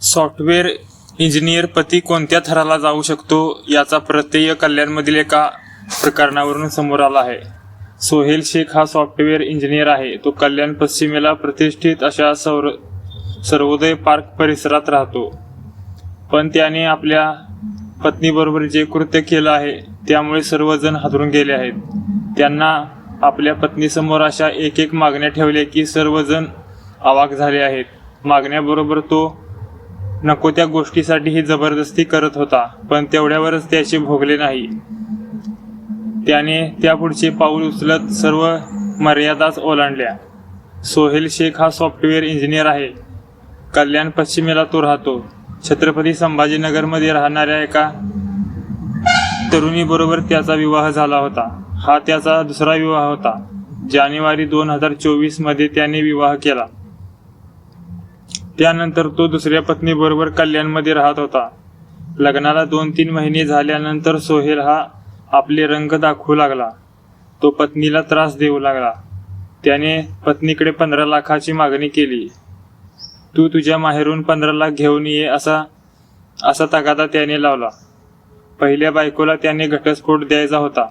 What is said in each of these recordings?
Software engineer पती कोणत्या थराला जाऊ शकतो याचा प्रत्यय कल्याणमधील एका प्रकरणावरून समोर आला आहे. सोहेल शेख हा सॉफ्टवेअर इंजिनियर आहे. तो कल्याण पश्चिमेला प्रतिष्ठित अशा सौर सर्वोदय पार्क परिसरात राहतो. पण त्याने आपल्या पत्नीबरोबर जे कृत्य केलं आहे त्यामुळे सर्वजण हादरून गेले आहेत. त्यांना आपल्या पत्नीसमोर अशा एक एक मागण्या ठेवल्या की सर्वजण अवाक झाले आहेत. मागण्याबरोबर तो नको त्या गोष्टीसाठी ही जबरदस्ती करत होता पण तेवढ्यावरच त्याचे भोगले नाही. त्याने त्यापुढचे पाऊल उचलत सर्व मर्यादाच ओलांडल्या. सोहेल शेख हा सॉफ्टवेअर इंजिनियर आहे. कल्याण पश्चिमेला तो राहतो. छत्रपती संभाजीनगरमध्ये राहणाऱ्या एका तरुणीबरोबर त्याचा विवाह झाला होता. हा त्याचा दुसरा विवाह होता. जानेवारी दोन हजार चोवीसमध्ये त्याने विवाह केला. त्यानंतर तो दुसऱ्या पत्नीबरोबर कल्याणमध्ये राहत होता. लग्नाला दोन तीन महिने झाल्यानंतर सोहेल हा आपले रंग दाखवू लागला. तो पत्नीला त्रास देऊ लागला. त्याने पत्नीकडे पंधरा लाखाची मागणी केली. तू तुझ्या माहेरून पंधरा लाख घेऊन ये असा असा तगादा त्याने लावला. पहिल्या बायकोला त्याने घटस्फोट द्यायचा होता.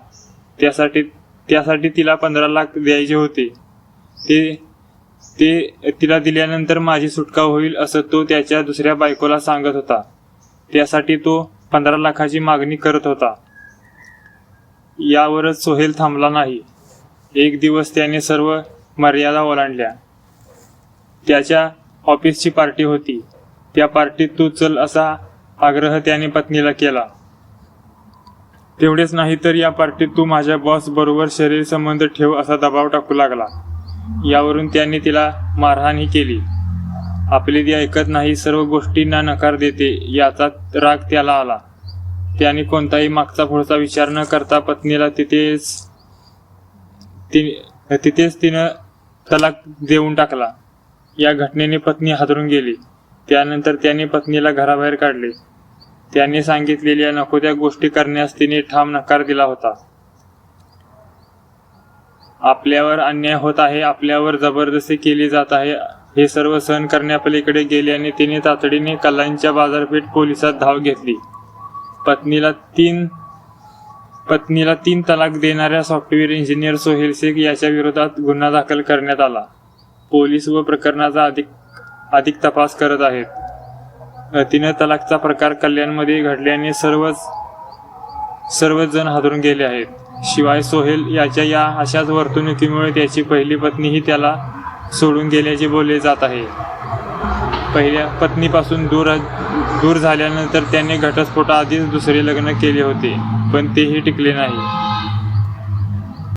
त्यासाठी त्यासाठी तिला पंधरा लाख द्यायचे होते. ते ते तिला दिल्यानंतर माझी सुटका होईल असं तो त्याच्या दुसऱ्या बायकोला सांगत होता. त्यासाठी तो पंधरा लाखाची मागणी करत होता. यावरच सोहेल थांबला नाही. एक दिवस त्याने सर्व मर्यादा ओलांडल्या. त्याच्या ऑफिसची पार्टी होती. त्या पार्टीत तू चल असा आग्रह त्याने पत्नीला केला. तेवढेच नाही तर या पार्टीत तू माझ्या बॉस बरोबर शरीर संबंध ठेव असा दबाव टाकू लागला. यावरून त्यांनी तिला मारहाणही केली. आपली ती ऐकत नाही सर्व गोष्टींना नकार देते याचा राग त्याला आला. त्याने कोणताही मागचा पुढचा विचार न करता पत्नीला तिथेच ति- तिथेच तिनं तलाक देऊन टाकला. या घटनेने पत्नी हादरून गेली. त्यानंतर त्याने पत्नीला घराबाहेर काढले. त्याने सांगितलेल्या नको त्या गोष्टी करण्यास तिने ठाम नकार दिला होता. आपल्यावर अन्याय होत आहे आपल्यावर जबरदस्ती केली जात आहे हे सर्व सहन करण्यापलीकडे गेल्याने तिने तातडीने कलांच्या बाजारपेठ पोलिसात धाव घेतली. पत्नीला तीन पत्नीला तीन तलाक देणाऱ्या सॉफ्टवेअर इंजिनियर सोहेल शेख याच्या विरोधात गुन्हा दाखल करण्यात आला. पोलीस व प्रकरणाचा अधिक अधिक तपास करत आहेत. तिनं तलाकचा प्रकार कल्याणमध्ये घडल्याने सर्वच सर्वच जण हादरून गेले आहेत. शिवाय सोहेल याच्या या अशाच वर्तणुकीमुळे त्याची पहिली पत्नीही त्याला सोडून गेल्याचे बोलले जात आहे. पहिल्या पत्नीपासून दूर दूर झाल्यानंतर त्याने घटस्फोटाआधीच दुसरे लग्न केले होते पण तेही टिकले नाही.